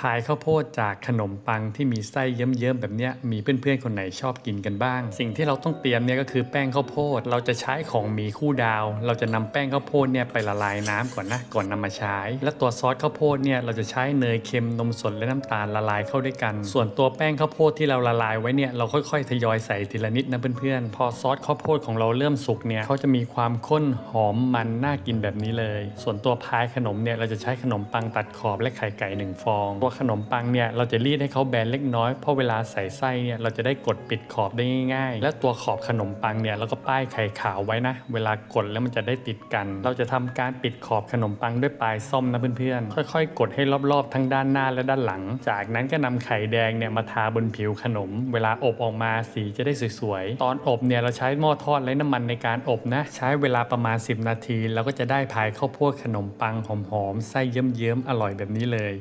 พายข้าวโพดจากขนมปังที่มีไส้เยิ้มๆแบบนี้มีเพื่อนๆคนไหนชอบกินกันบ้าง สิ่งที่เราต้องเตรียมเนี่ยก็คือแป้งข้าวโพด เราจะใช้ของมีคู่ดาว เราจะนำแป้งข้าวโพดเนี่ยไปละลายน้ำก่อนนะก่อนนำมาใช้ และตัวซอสข้าวโพดเนี่ยเราจะใช้เนยเค็มนมสดและน้ำตาลละลายเข้าด้วยกัน ส่วนตัวแป้งข้าวโพดที่เราละลายไว้เนี่ยเราค่อยๆทยอยใส่ทีละนิดนะเพื่อนๆพอซอสข้าวโพดของเราเริ่มสุกเนี่ยเขาจะมีความข้นหอมมันน่ากินแบบนี้เลย ส่วนตัวพายขนมเนี่ยเราจะใช้ขนมปังตัดขอบและไข่ไก่หนึ่งฟองตัวขนมปังเนี่ยเราจะรีดให้เขาแบนเล็กน้อยเพราะเวลาใส่ไส้เนี่ยเราจะได้กดปิดขอบได้ง่ายๆ และตัวขอบขนมปังเนี่ยเราก็ป้ายไข่ขาวไว้นะ เวลากดแล้วมันจะได้ติดกัน เราจะทำการปิดขอบขนมปังด้วยปลายส้อมนะเพื่อนๆค่อยๆ กดให้รอบๆ ทั้งด้านหน้าและด้านหลัง จากนั้นก็นำไข่แดงเนี่ยมาทาบนผิวขนม เวลาอบออกมาสีจะได้สวยๆตอนอบเนี่ยเราใช้หม้อทอดไร้น้ำมันในการอบนะ ใช้เวลาประมาณ 10 นาทีแล้วก็จะได้พายข้าวโพดขนมปังหอมๆไส้เยิ้มๆอร่อยแบบนี้เลย